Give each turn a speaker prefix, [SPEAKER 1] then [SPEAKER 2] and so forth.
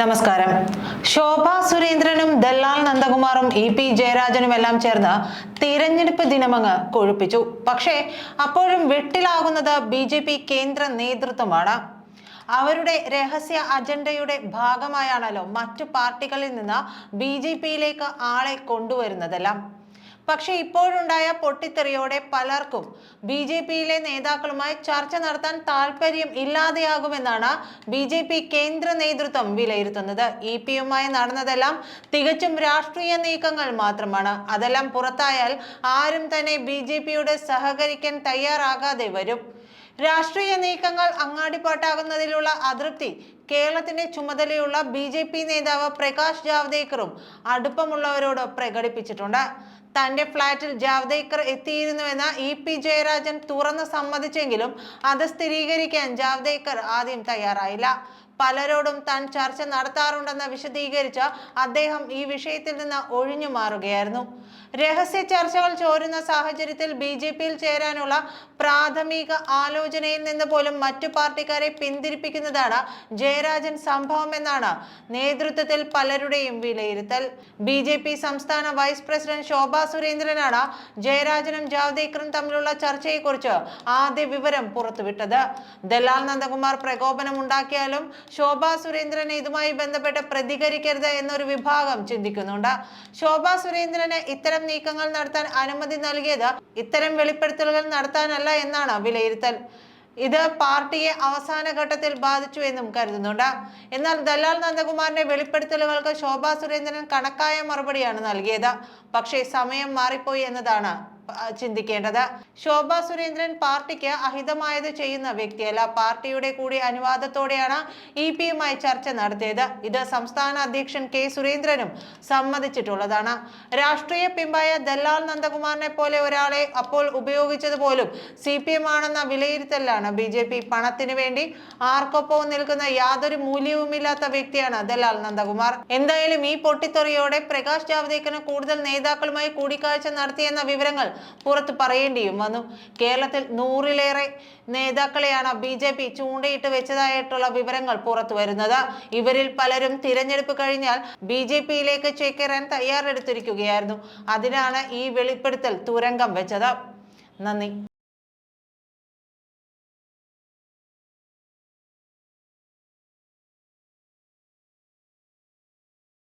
[SPEAKER 1] നമസ്കാരം. ശോഭ സുരേന്ദ്രനും ദല്ലാൽ നന്ദകുമാറും E P ജയരാജനും എല്ലാം ചേർന്ന് തിരഞ്ഞെടുപ്പ് ദിനമങ്ങ് കൊഴുപ്പിച്ചു. പക്ഷേ അപ്പോഴും വെട്ടിലാകുന്നത് ബി ജെ പി കേന്ദ്ര നേതൃത്വമാണ്. അവരുടെ രഹസ്യ അജണ്ടയുടെ ഭാഗമായാണല്ലോ മറ്റു പാർട്ടികളിൽ നിന്ന് ബി ജെ പിയിലേക്ക് ആളെ കൊണ്ടുവരുന്നതെല്ലാം. പക്ഷേ ഇപ്പോഴുണ്ടായ പൊട്ടിത്തെറിയോടെ പലർക്കും ബി ജെ പിയിലെ നേതാക്കളുമായി ചർച്ച നടത്താൻ താല്പര്യം ഇല്ലാതെയാകുമെന്നാണ് ബി ജെ പി കേന്ദ്ര നേതൃത്വം വിലയിരുത്തുന്നത്. ഇ പിയുമായി നടന്നതെല്ലാം തികച്ചും രാഷ്ട്രീയ നീക്കങ്ങൾ മാത്രമാണ്. അതെല്ലാം പുറത്തായാൽ ആരും തന്നെ ബി ജെ പിയോട് സഹകരിക്കാൻ തയ്യാറാകാതെ വരും. രാഷ്ട്രീയ നീക്കങ്ങൾ അങ്ങാടിപ്പാട്ടാകുന്നതിലുള്ള അതൃപ്തി കേരളത്തിന്റെ ചുമതലയുള്ള ബി ജെ പി നേതാവ് പ്രകാശ് ജാവ്ദേക്കറും അടുപ്പമുള്ളവരോട് പ്രകടിപ്പിച്ചിട്ടുണ്ട്. തന്റെ ഫ്ളാറ്റിൽ ജാവ്ദേക്കർ എത്തിയിരുന്നുവെന്ന് ഇ പി ജയരാജൻ തുറന്ന് സമ്മതിച്ചെങ്കിലും അത് സ്ഥിരീകരിക്കാൻ ജാവ്ദേക്കർ ആദ്യം തയ്യാറായില്ല. പലരോടും താൻ ചർച്ച നടത്താറുണ്ടെന്ന് വിശദീകരിച്ച അദ്ദേഹം ഈ വിഷയത്തിൽ നിന്ന് ഒഴിഞ്ഞു മാറുകയായിരുന്നു. രഹസ്യ ചർച്ചകൾ ചോരുന്ന സാഹചര്യത്തിൽ ബി ജെ പിയിൽ ചേരാനുള്ള പ്രാഥമിക ആലോചനയിൽ നിന്ന് പോലും മറ്റു പാർട്ടിക്കാരെ പിന്തിരിപ്പിക്കുന്നതാണ് ജയരാജൻ സംഭവം എന്നാണ് നേതൃത്വത്തിൽ പലരുടെയും വിലയിരുത്തൽ. ബി ജെ പി സംസ്ഥാന വൈസ് പ്രസിഡന്റ് ശോഭാ സുരേന്ദ്രനാണ് ജയരാജനും ജാവ്ദേക്കറും തമ്മിലുള്ള ചർച്ചയെക്കുറിച്ച് ആദ്യ വിവരം പുറത്തുവിട്ടത്. ദലാൽ നന്ദകുമാർ പ്രകോപനം ഉണ്ടാക്കിയാലും ശോഭാ സുരേന്ദ്രന് ഇതുമായി ബന്ധപ്പെട്ട് പ്രതികരിക്കരുത് എന്നൊരു വിഭാഗം ചിന്തിക്കുന്നുണ്ട്. ശോഭാ സുരേന്ദ്രന് ഇത്തരം നീക്കങ്ങൾ നടത്താൻ അനുമതി നൽകിയത് ഇത്തരം വെളിപ്പെടുത്തലുകൾ നടത്താനല്ല എന്നാണ് വിലയിരുത്തൽ. ഇത് പാർട്ടിയെ അവസാന ഘട്ടത്തിൽ ബാധിച്ചു എന്നും കരുതുന്നുണ്ട്. എന്നാൽ ദലാൽ നന്ദകുമാറിന്റെ വെളിപ്പെടുത്തലുകൾക്ക് ശോഭാ സുരേന്ദ്രൻ കണക്കായ മറുപടിയാണ് നൽകിയത്. പക്ഷേ സമയം മാറിപ്പോയി എന്നതാണ് ചിന്തിക്കേണ്ടത്. ശോഭ സുരേന്ദ്രൻ പാർട്ടിക്ക് അഹിതമായത് ചെയ്യുന്ന വ്യക്തിയല്ല. പാർട്ടിയുടെ കൂടി അനുവാദത്തോടെയാണ് ഇ പിയുമായി ചർച്ച നടത്തിയത്. ഇത് സംസ്ഥാന അധ്യക്ഷൻ കെ സുരേന്ദ്രനും സമ്മതിച്ചിട്ടുള്ളതാണ്. രാഷ്ട്രീയ പിമ്പായ ദല്ലാൽ നന്ദകുമാറിനെ പോലെ ഒരാളെ അപ്പോൾ ഉപയോഗിച്ചത് പോലും സി പി എം ആണെന്ന വിലയിരുത്തലാണ് ബി ജെ പി. പണത്തിന് വേണ്ടി ആർക്കൊപ്പവും നിൽക്കുന്ന യാതൊരു മൂല്യവുമില്ലാത്ത വ്യക്തിയാണ് ദല്ലാൽ നന്ദകുമാർ. എന്തായാലും ഈ പൊട്ടിത്തെറിയോടെ പ്രകാശ് ജാവ്ദേക്കറിന് കൂടുതൽ നേതാക്കളുമായി കൂടിക്കാഴ്ച നടത്തിയെന്ന വിവരങ്ങൾ പുറത്ത് പറയേണ്ടിയും വന്നു. കേരളത്തിൽ നൂറിലേറെ നേതാക്കളെയാണ് ബി ജെ പി ചൂണ്ടയിട്ട് വെച്ചതായിട്ടുള്ള വിവരങ്ങൾ പുറത്തു വരുന്നത്. ഇവരിൽ പലരും തിരഞ്ഞെടുപ്പ് കഴിഞ്ഞാൽ ബി ജെ പിയിലേക്ക് ചേക്കേറാൻ തയ്യാറെടുത്തിരിക്കുകയായിരുന്നു. അതിനാണ് ഈ വെളിപ്പെടുത്തൽ തുരങ്കം വെച്ചത്. നന്ദി.